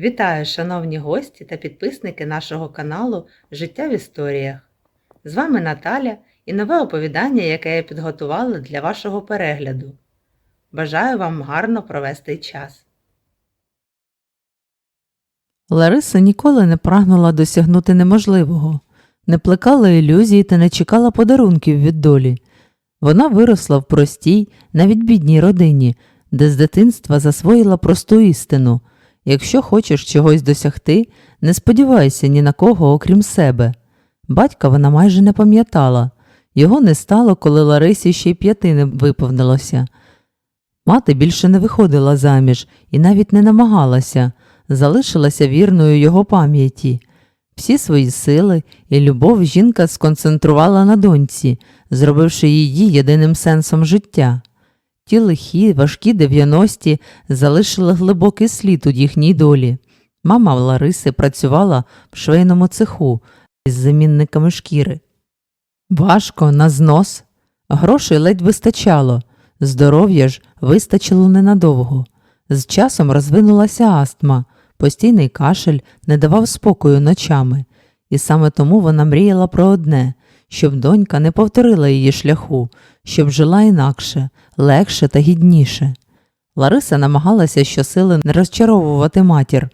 Вітаю, шановні гості та підписники нашого каналу Життя в історіях. З вами Наталя і нове оповідання, яке я підготувала для вашого перегляду. Бажаю вам гарно провести час. Лариса ніколи не прагнула досягнути неможливого, не плекала ілюзій та не чекала подарунків від долі. Вона виросла в простій, навіть бідній родині, де з дитинства засвоїла просту істину якщо хочеш чогось досягти, не сподівайся ні на кого, окрім себе. Батька вона майже не пам'ятала, його не стало, коли Ларисі ще й п'яти не виповнилося. Мати більше не виходила заміж і навіть не намагалася, залишилася вірною його пам'яті. Всі свої сили і любов жінка сконцентрувала на доньці, зробивши її єдиним сенсом життя. Ті лихі, важкі 90-ті залишили глибокий слід у їхній долі. Мама Лариси працювала в швейному цеху із замінниками шкіри. Важко, на знос. Грошей ледь вистачало, здоров'я ж вистачило ненадовго. З часом розвинулася астма, постійний кашель не давав спокою ночами, і саме тому вона мріяла про одне щоб донька не повторила її шляху, щоб жила інакше, легше та гідніше. Лариса намагалася щосили не розчаровувати матір.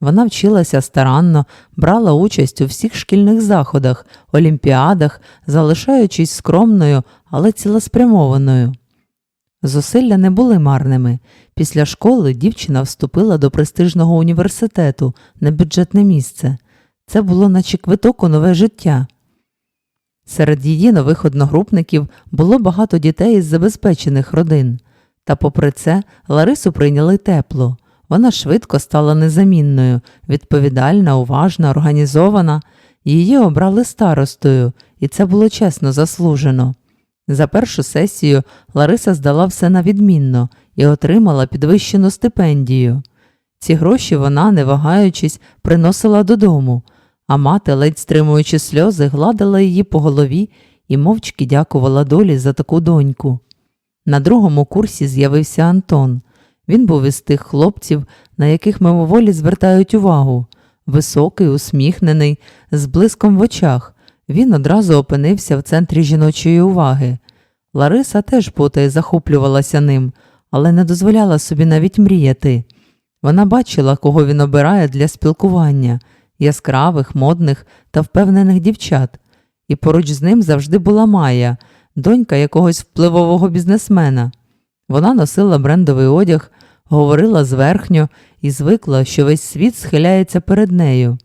Вона вчилася старанно, брала участь у всіх шкільних заходах, олімпіадах, залишаючись скромною, але цілеспрямованою. Зусилля не були марними. Після школи дівчина вступила до престижного університету на бюджетне місце. Це було наче квиток у нове життя. Серед її нових одногрупників було багато дітей із забезпечених родин. Та, попри це, Ларису прийняли тепло. Вона швидко стала незамінною, відповідальна, уважна, організована. Її обрали старостою, і це було чесно заслужено. За першу сесію Лариса здала все на відмінно і отримала підвищену стипендію. Ці гроші вона, не вагаючись, приносила додому, а мати, ледь стримуючи сльози, гладила її по голові і мовчки дякувала долі за таку доньку. На другому курсі з'явився Антон. Він був із тих хлопців, на яких мимоволі звертають увагу. Високий, усміхнений, з блиском в очах. Він одразу опинився в центрі жіночої уваги. Лариса теж потай захоплювалася ним, але не дозволяла собі навіть мріяти. Вона бачила, кого він обирає для спілкування яскравих, модних та впевнених дівчат, і поруч з ним завжди була Майя, донька якогось впливового бізнесмена. Вона носила брендовий одяг, говорила зверхньо і звикла, що весь світ схиляється перед нею.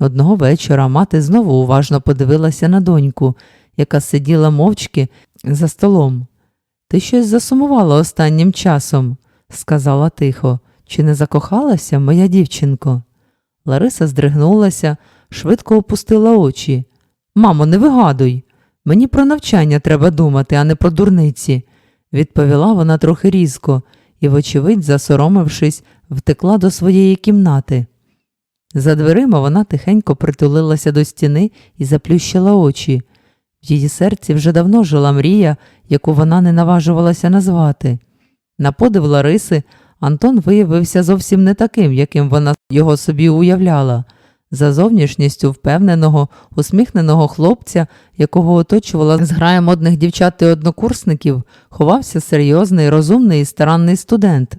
Одного вечора мати знову уважно подивилася на доньку, яка сиділа мовчки за столом. Ти щось засумувала останнім часом, сказала тихо. Чи не закохалася, моя дівчинко? Лариса здригнулася, швидко опустила очі. Мамо, не вигадуй. Мені про навчання треба думати, а не про дурниці, відповіла вона трохи різко і, вочевидь, засоромившись, втекла до своєї кімнати. За дверима вона тихенько притулилася до стіни і заплющила очі. В її серці вже давно жила мрія, яку вона не наважувалася назвати. На подив Лариси Антон виявився зовсім не таким, яким вона його собі уявляла. За зовнішністю впевненого, усміхненого хлопця, якого оточувала зграя модних дівчат і однокурсників, ховався серйозний, розумний і старанний студент.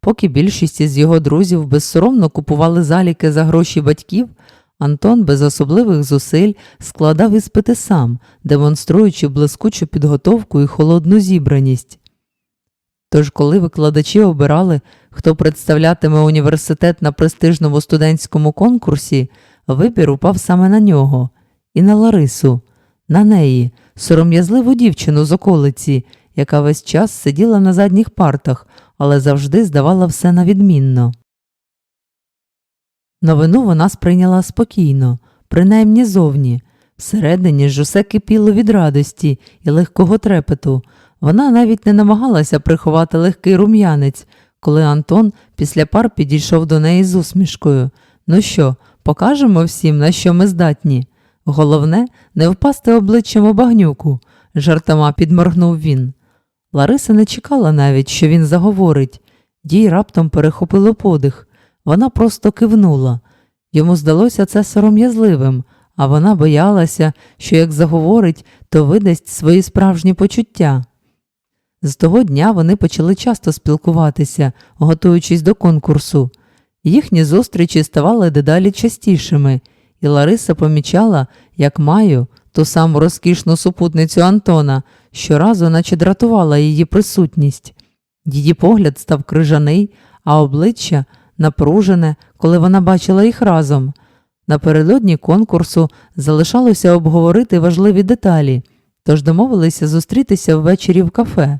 Поки більшість із його друзів безсоромно купували заліки за гроші батьків, Антон без особливих зусиль складав іспити сам, демонструючи блискучу підготовку і холодну зібраність. Тож, коли викладачі обирали, хто представлятиме університет на престижному студентському конкурсі, вибір упав саме на нього і на Ларису, на неї, сором'язливу дівчину з околиці, яка весь час сиділа на задніх партах, але завжди здавала все на відмінно. Новину вона сприйняла спокійно, принаймні зовні. Всередині ж усе кипіло від радості і легкого трепету. Вона навіть не намагалася приховати легкий рум'янець, коли Антон після пар підійшов до неї з усмішкою. Ну що, покажемо всім, на що ми здатні. Головне, не впасти обличчям у багнюку, жартома підморгнув він. Лариса не чекала навіть, що він заговорить, їй раптом перехопило подих. Вона просто кивнула. Йому здалося це сором'язливим, а вона боялася, що як заговорить, то видасть свої справжні почуття. З того дня вони почали часто спілкуватися, готуючись до конкурсу. Їхні зустрічі ставали дедалі частішими, і Лариса помічала, як Маю, ту саму розкішну супутницю Антона, щоразу наче дратувала її присутність. Її погляд став крижаний, а обличчя напружене, коли вона бачила їх разом. Напередодні конкурсу залишалося обговорити важливі деталі, тож домовилися зустрітися ввечері в кафе.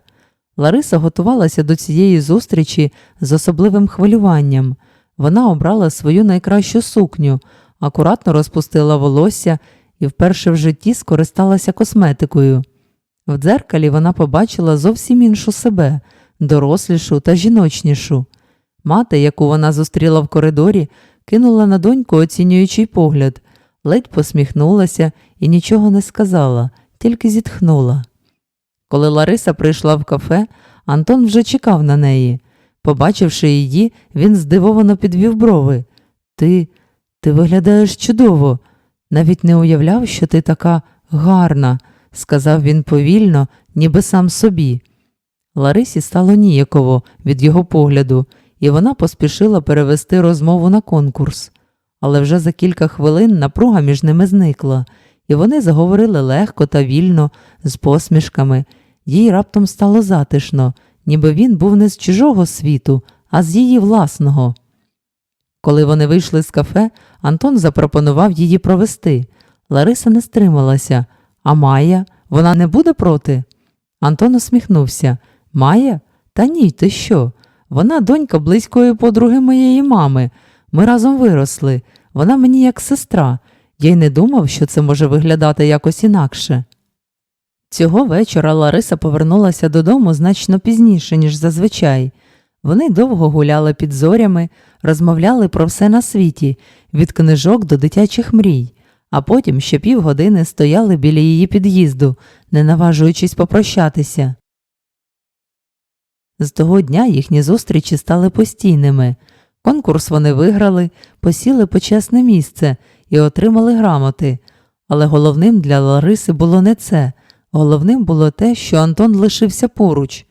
Лариса готувалася до цієї зустрічі з особливим хвилюванням. Вона обрала свою найкращу сукню, акуратно розпустила волосся і вперше в житті скористалася косметикою. В дзеркалі вона побачила зовсім іншу себе, дорослішу та жіночнішу. Мати, яку вона зустріла в коридорі, кинула на доньку оцінюючий погляд, ледь посміхнулася і нічого не сказала, тільки зітхнула. Коли Лариса прийшла в кафе, Антон вже чекав на неї. Побачивши її, він здивовано підвів брови. Ти, ти виглядаєш чудово. Навіть не уявляв, що ти така гарна, сказав він повільно, ніби сам собі. Ларисі стало ніяково від його погляду, і вона поспішила перевести розмову на конкурс. Але вже за кілька хвилин напруга між ними зникла, і вони заговорили легко та вільно, з посмішками. Їй раптом стало затишно, ніби він був не з чужого світу, а з її власного. Коли вони вийшли з кафе, Антон запропонував її провести. Лариса не стрималася. А Майя, вона не буде проти? Антон усміхнувся. Майя? Та ні, ти що? Вона донька близької подруги моєї мами. Ми разом виросли. Вона мені як сестра. Я й не думав, що це може виглядати якось інакше. Цього вечора Лариса повернулася додому значно пізніше, ніж зазвичай. Вони довго гуляли під зорями, розмовляли про все на світі, від книжок до дитячих мрій, а потім ще півгодини стояли біля її під'їзду, не наважуючись попрощатися. З того дня їхні зустрічі стали постійними. Конкурс вони виграли, посіли почесне місце і отримали грамоти. Але головним для Лариси було не це. Головним було те, що Антон лишився поруч.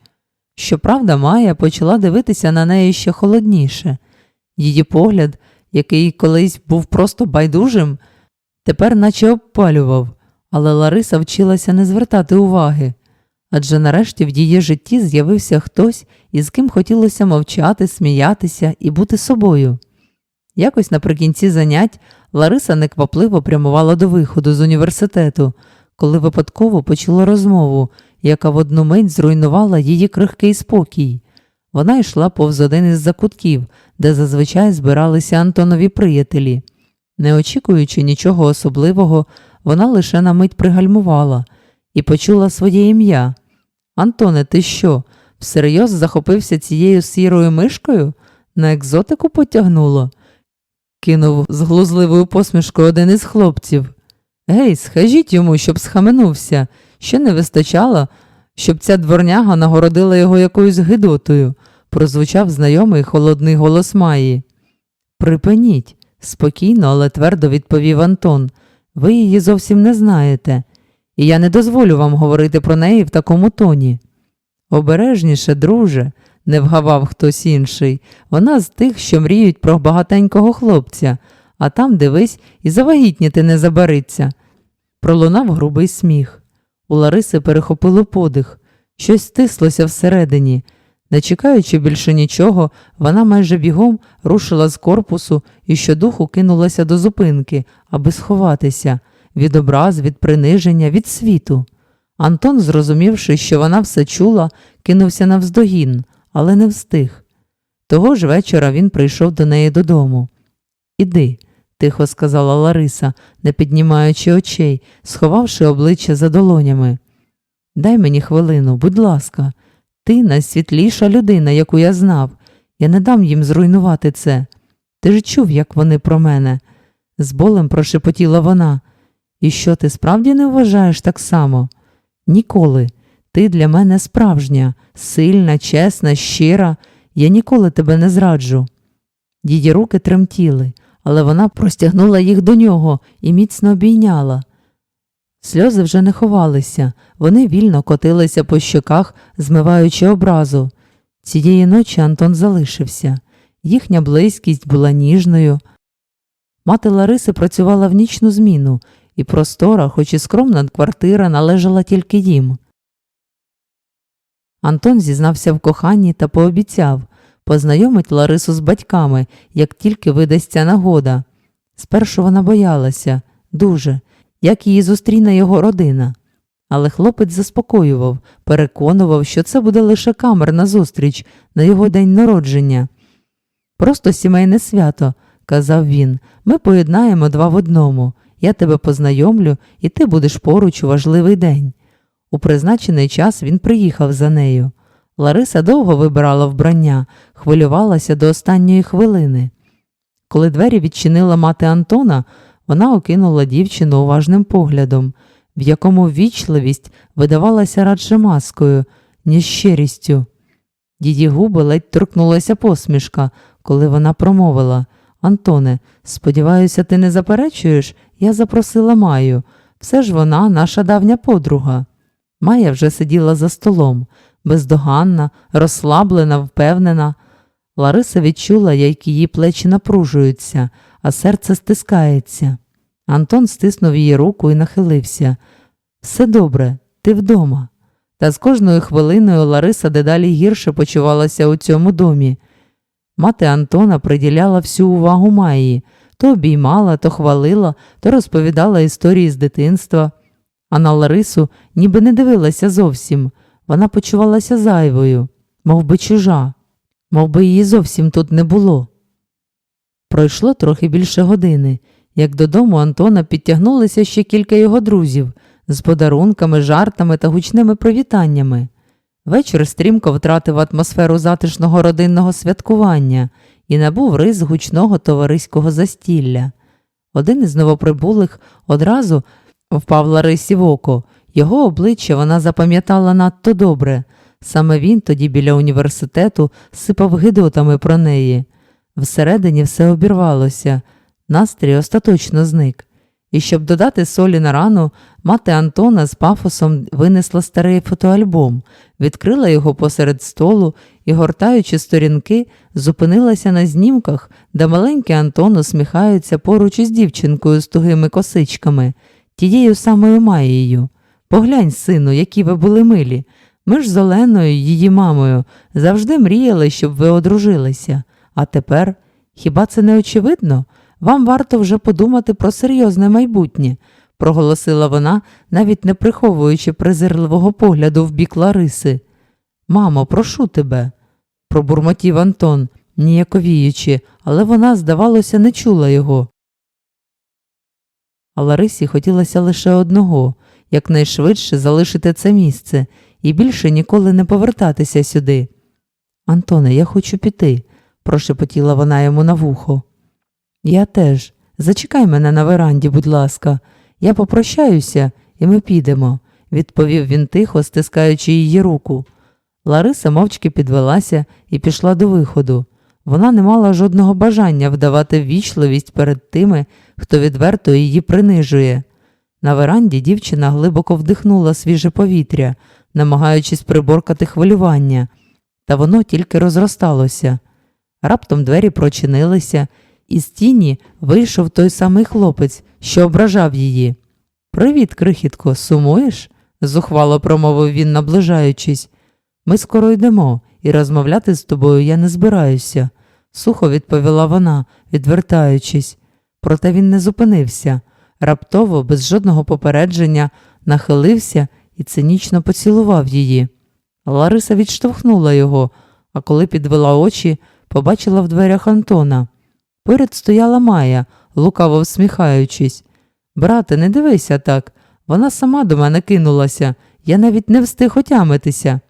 Щоправда, Майя почала дивитися на неї ще холодніше. Її погляд, який колись був просто байдужим, тепер наче обпалював, але Лариса вчилася не звертати уваги. Адже нарешті в її житті з'явився хтось, із ким хотілося мовчати, сміятися і бути собою. Якось наприкінці занять Лариса неквапливо прямувала до виходу з університету, коли випадково почула розмову, яка в одну мить зруйнувала її крихкий спокій. Вона йшла повз один із закутків, де зазвичай збиралися Антонові приятелі. Не очікуючи нічого особливого, вона лише на мить пригальмувала і почула своє ім'я. Антоне, ти що, всерйоз захопився цією сірою мишкою? На екзотику потягнуло? кинув з глузливою посмішкою один із хлопців. Гей, схажіть йому, щоб схаменувся. Ще не вистачало, щоб ця дворняга нагородила його якоюсь гидотою, прозвучав знайомий холодний голос Маї. Припиніть, спокійно, але твердо відповів Антон. Ви її зовсім не знаєте, і я не дозволю вам говорити про неї в такому тоні. Обережніше, друже, не вгавав хтось інший. Вона з тих, що мріють про багатенького хлопця, а там, дивись, і завагітніти не забариться. Пролунав грубий сміх. У Лариси перехопило подих, щось стислося всередині. Не чекаючи більше нічого, вона майже бігом рушила з корпусу і щодуху кинулася до зупинки, аби сховатися від образ, від приниження, від світу. Антон, зрозумівши, що вона все чула, кинувся навздогін, але не встиг. Того ж вечора він прийшов до неї додому. Іди, тихо сказала Лариса, не піднімаючи очей, сховавши обличчя за долонями. Дай мені хвилину, будь ласка, ти найсвітліша людина, яку я знав. Я не дам їм зруйнувати це. Ти ж чув, як вони про мене. З болем прошепотіла вона. І що ти справді не вважаєш так само? Ніколи. Ти для мене справжня, сильна, чесна, щира. Я ніколи тебе не зраджу. Її руки тремтіли, але вона простягнула їх до нього і міцно обійняла. Сльози вже не ховалися, вони вільно котилися по щоках, змиваючи образу. Цієї ночі Антон залишився. Їхня близькість була ніжною. Мати Лариси працювала в нічну зміну, і простора, хоч і скромна квартира, належала тільки їм. Антон зізнався в коханні та пообіцяв познайомить Ларису з батьками, як тільки видасться нагода. Спершу вона боялася дуже, як її зустріне його родина. Але хлопець заспокоював, переконував, що це буде лише камерна зустріч на його день народження. Просто сімейне свято, казав він, ми поєднаємо два в одному. Я тебе познайомлю, і ти будеш поруч у важливий день. У призначений час він приїхав за нею. Лариса довго вибирала вбрання, хвилювалася до останньої хвилини. Коли двері відчинила мати Антона, вона окинула дівчину уважним поглядом, в якому ввічливість видавалася радше маскою, ніж щирістю. Її губи ледь торкнулася посмішка, коли вона промовила Антоне, сподіваюся, ти не заперечуєш, я запросила Маю. Все ж вона наша давня подруга. Майя вже сиділа за столом, бездоганна, розслаблена, впевнена. Лариса відчула, як її плечі напружуються, а серце стискається. Антон стиснув її руку і нахилився. Все добре, ти вдома. Та з кожною хвилиною Лариса дедалі гірше почувалася у цьому домі. Мати Антона приділяла всю увагу Майї, то обіймала, то хвалила, то розповідала історії з дитинства. А на Ларису ніби не дивилася зовсім. Вона почувалася зайвою, мов би чужа, мов би її зовсім тут не було. Пройшло трохи більше години, як додому Антона підтягнулися ще кілька його друзів з подарунками, жартами та гучними привітаннями. Вечір стрімко втратив атмосферу затишного родинного святкування і набув рис гучного товариського застілля. Один із новоприбулих одразу впав Ларисі в око. Його обличчя вона запам'ятала надто добре. Саме він тоді біля університету сипав гидотами про неї. Всередині все обірвалося, настрій остаточно зник. І щоб додати солі на рану, мати Антона з пафосом винесла старий фотоальбом, відкрила його посеред столу і, гортаючи сторінки, зупинилася на знімках, де маленький Антон усміхається поруч із дівчинкою з тугими косичками, тією самою Маєю. Поглянь, сину, які ви були милі. Ми ж з Оленою, її мамою, завжди мріяли, щоб ви одружилися. А тепер, хіба це не очевидно? Вам варто вже подумати про серйозне майбутнє, проголосила вона, навіть не приховуючи презирливого погляду в бік Лариси. Мамо, прошу тебе, пробурмотів Антон, ніяковіючи, але вона, здавалося, не чула його. А Ларисі хотілося лише одного якнайшвидше залишити це місце і більше ніколи не повертатися сюди. Антоне, я хочу піти, прошепотіла вона йому на вухо. Я теж. Зачекай мене на веранді, будь ласка. Я попрощаюся, і ми підемо, відповів він тихо, стискаючи її руку. Лариса мовчки підвелася і пішла до виходу. Вона не мала жодного бажання вдавати ввічливість перед тими, хто відверто її принижує. На веранді дівчина глибоко вдихнула свіже повітря, намагаючись приборкати хвилювання, та воно тільки розросталося. Раптом двері прочинилися, і з тіні вийшов той самий хлопець, що ображав її. Привіт, крихітко, сумуєш? зухвало промовив він, наближаючись. Ми скоро йдемо, і розмовляти з тобою я не збираюся, сухо відповіла вона, відвертаючись. Проте він не зупинився. Раптово, без жодного попередження, нахилився і цинічно поцілував її. Лариса відштовхнула його, а коли підвела очі, побачила в дверях Антона. Поряд стояла Майя, лукаво всміхаючись. Брате, не дивися так. Вона сама до мене кинулася, я навіть не встиг отямитися.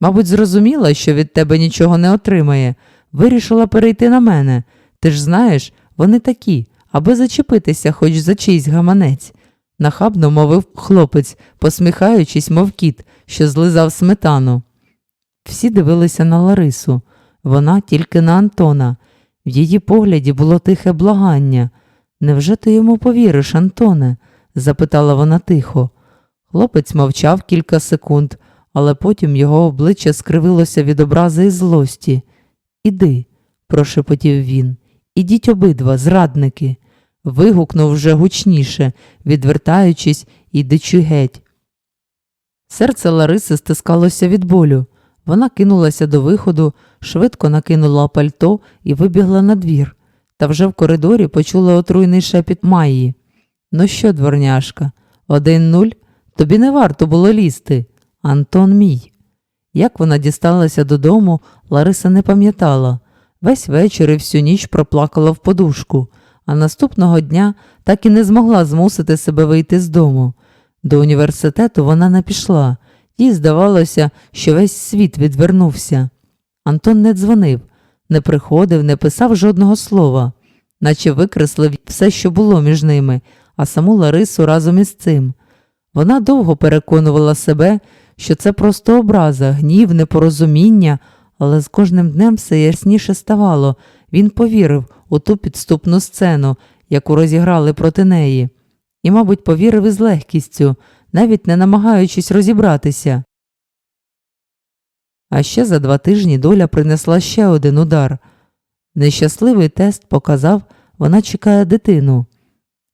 Мабуть, зрозуміла, що від тебе нічого не отримає, вирішила перейти на мене. Ти ж знаєш, вони такі, аби зачепитися хоч за чийсь гаманець, нахабно мовив хлопець, посміхаючись, мов кіт, що злизав сметану. Всі дивилися на Ларису, вона тільки на Антона. В її погляді було тихе благання. Невже ти йому повіриш, Антоне? запитала вона тихо. Хлопець мовчав кілька секунд, але потім його обличчя скривилося від образи і злості. Іди, прошепотів він. Ідіть обидва, зрадники. Вигукнув вже гучніше, відвертаючись, ідучи геть. Серце Лариси стискалося від болю. Вона кинулася до виходу, швидко накинула пальто і вибігла на двір. Та вже в коридорі почула отруйний шепіт Майї. Ну що, дворняшка, один нуль? Тобі не варто було лізти. Антон мій. Як вона дісталася додому, Лариса не пам'ятала. Весь вечір і всю ніч проплакала в подушку, а наступного дня так і не змогла змусити себе вийти з дому. До університету вона не пішла, їй здавалося, що весь світ відвернувся. Антон не дзвонив, не приходив, не писав жодного слова, наче викреслив все, що було між ними, а саму Ларису разом із цим. Вона довго переконувала себе, що це просто образа, гнів, непорозуміння, але з кожним днем все ясніше ставало. Він повірив у ту підступну сцену, яку розіграли проти неї, і, мабуть, повірив із легкістю, навіть не намагаючись розібратися. А ще за два тижні доля принесла ще один удар. Нещасливий тест показав, вона чекає дитину.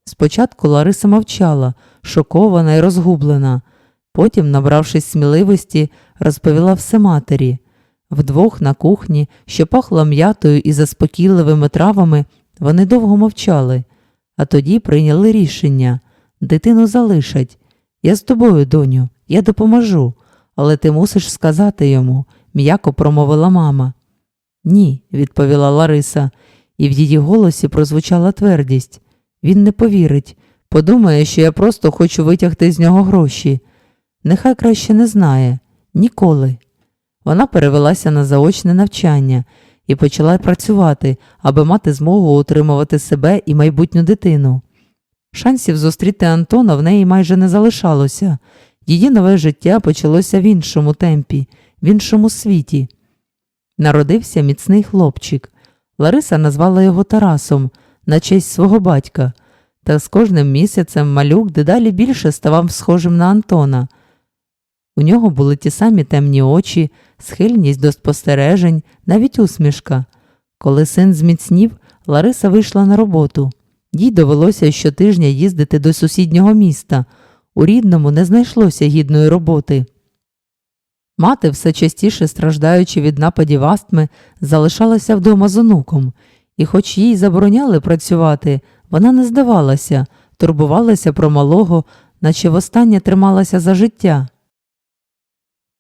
Спочатку Лариса мовчала, шокована і розгублена. Потім, набравшись сміливості, розповіла все матері. Вдвох на кухні, що пахло м'ятою і заспокійливими травами, вони довго мовчали, а тоді прийняли рішення дитину залишать. Я з тобою, доню, я допоможу, але ти мусиш сказати йому, м'яко промовила мама. Ні, відповіла Лариса, і в її голосі прозвучала твердість. Він не повірить, подумає, що я просто хочу витягти з нього гроші. Нехай краще не знає ніколи. Вона перевелася на заочне навчання і почала працювати, аби мати змогу утримувати себе і майбутню дитину. Шансів зустріти Антона в неї майже не залишалося. Її нове життя почалося в іншому темпі, в іншому світі. Народився міцний хлопчик. Лариса назвала його Тарасом на честь свого батька, та з кожним місяцем малюк дедалі більше ставав схожим на Антона. У нього були ті самі темні очі, схильність до спостережень, навіть усмішка. Коли син зміцнів, Лариса вийшла на роботу. Їй довелося щотижня їздити до сусіднього міста. У рідному не знайшлося гідної роботи. Мати, все частіше страждаючи від нападів астми, залишалася вдома з онуком, і, хоч їй забороняли працювати, вона не здавалася, турбувалася про малого, наче востаннє трималася за життя.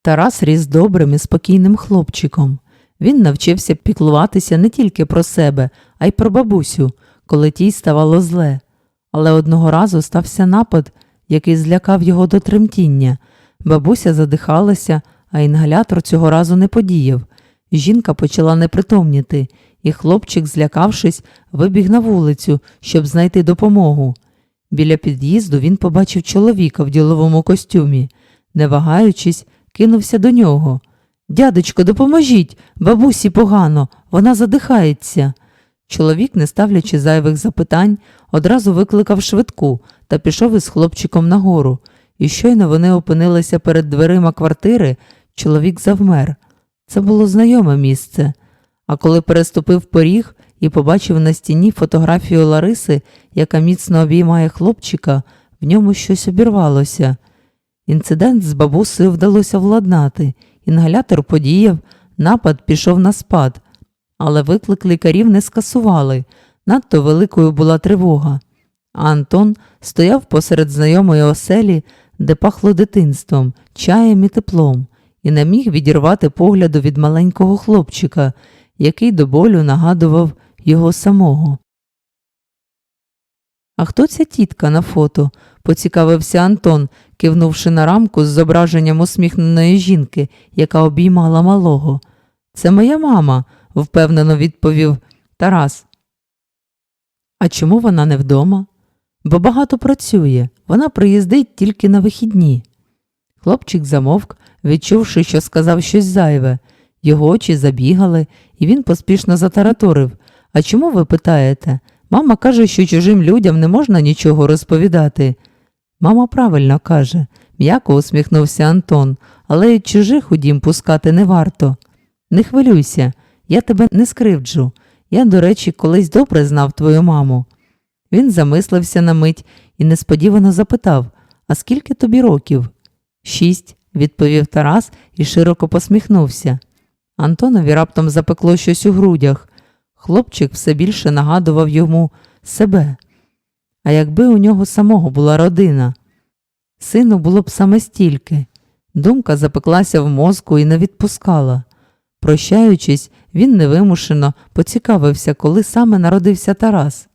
Тарас ріс добрим і спокійним хлопчиком. Він навчився піклуватися не тільки про себе, а й про бабусю, коли тій ставало зле. Але одного разу стався напад, який злякав його до тремтіння. Бабуся задихалася, а інгалятор цього разу не подіяв. Жінка почала непритомніти, і хлопчик, злякавшись, вибіг на вулицю, щоб знайти допомогу. Біля під'їзду він побачив чоловіка в діловому костюмі. Не вагаючись, кинувся до нього. Дядечко, допоможіть, бабусі погано, вона задихається. Чоловік, не ставлячи зайвих запитань, одразу викликав швидку та пішов із хлопчиком нагору. І щойно вони опинилися перед дверима квартири, чоловік завмер. Це було знайоме місце. А коли переступив поріг і побачив на стіні фотографію Лариси, яка міцно обіймає хлопчика, в ньому щось обірвалося. Інцидент з бабусею вдалося владнати, інгалятор подіяв, напад пішов на спад, але виклик лікарів не скасували, надто великою була тривога. А Антон стояв посеред знайомої оселі, де пахло дитинством, чаєм і теплом, і не міг відірвати погляду від маленького хлопчика, який до болю нагадував його самого. А хто ця тітка на фото? поцікавився Антон, кивнувши на рамку з зображенням усміхненої жінки, яка обіймала малого. Це моя мама, впевнено відповів Тарас. А чому вона не вдома? Бо багато працює, вона приїздить тільки на вихідні. Хлопчик замовк, відчувши, що сказав щось зайве. Його очі забігали, і він поспішно затараторив. А чому ви питаєте? Мама каже, що чужим людям не можна нічого розповідати. Мама правильно каже, м'яко усміхнувся Антон, але й чужих у дім пускати не варто. Не хвилюйся, я тебе не скривджу. Я, до речі, колись добре знав твою маму. Він замислився на мить і несподівано запитав А скільки тобі років? Шість, відповів Тарас і широко посміхнувся. Антонові раптом запекло щось у грудях. Хлопчик все більше нагадував йому себе. А якби у нього самого була родина, сину було б саме стільки. Думка запеклася в мозку і не відпускала. Прощаючись, він невимушено поцікавився, коли саме народився Тарас.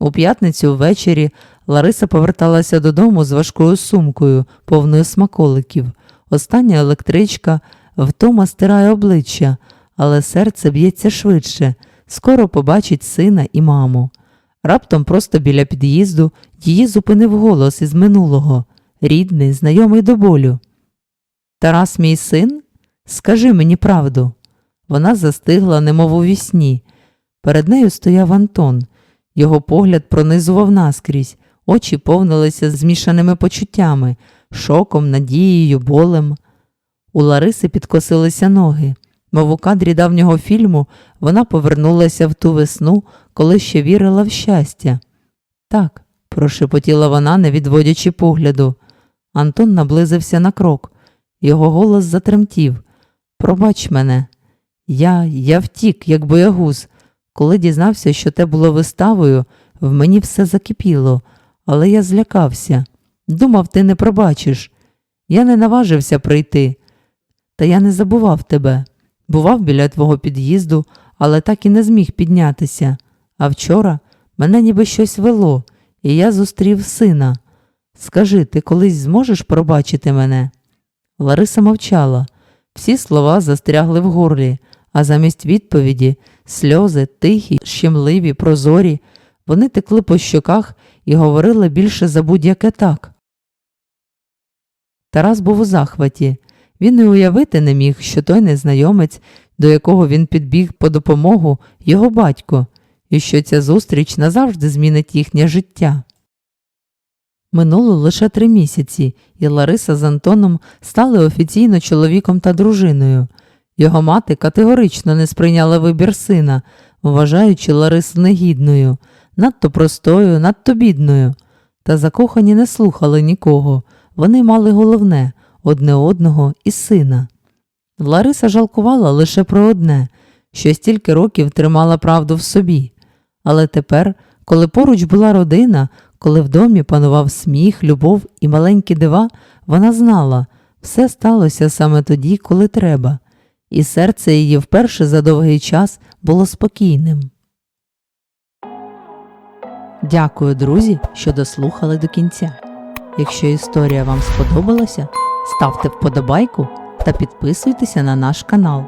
У п'ятницю ввечері Лариса поверталася додому з важкою сумкою, повною смаколиків. Остання електричка втома стирає обличчя, але серце б'ється швидше, скоро побачить сина і маму. Раптом просто біля під'їзду її зупинив голос із минулого, рідний, знайомий до болю. Тарас, мій син? Скажи мені правду. Вона застигла, немов у вісні. Перед нею стояв Антон. Його погляд пронизував наскрізь, очі повнилися змішаними почуттями, шоком, надією, болем. У Лариси підкосилися ноги. Мов у кадрі давнього фільму, вона повернулася в ту весну, коли ще вірила в щастя. Так, прошепотіла вона, не відводячи погляду. Антон наблизився на крок. Його голос затремтів. Пробач мене. Я, я втік, як боягуз. Коли дізнався, що те було виставою, в мені все закипіло, але я злякався. Думав, ти не пробачиш. Я не наважився прийти. Та я не забував тебе. Бував біля твого під'їзду, але так і не зміг піднятися. А вчора мене ніби щось вело, і я зустрів сина. Скажи, ти колись зможеш пробачити мене? Лариса мовчала. Всі слова застрягли в горлі, а замість відповіді сльози, тихі, щемливі, прозорі, вони текли по щоках і говорили більше за будь-яке так. Тарас був у захваті. Він і уявити не міг, що той незнайомець, до якого він підбіг по допомогу, його батько, і що ця зустріч назавжди змінить їхнє життя. Минуло лише три місяці, і Лариса з Антоном стали офіційно чоловіком та дружиною. Його мати категорично не сприйняла вибір сина, вважаючи Ларису негідною, надто простою, надто бідною. Та закохані не слухали нікого. Вони мали головне одне одного і сина. Лариса жалкувала лише про одне, що стільки років тримала правду в собі. Але тепер, коли поруч була родина, коли в домі панував сміх, любов і маленькі дива, вона знала, все сталося саме тоді, коли треба, і серце її вперше за довгий час було спокійним. Дякую, друзі, що дослухали до кінця. Якщо історія вам сподобалася, ставте вподобайку та підписуйтеся на наш канал.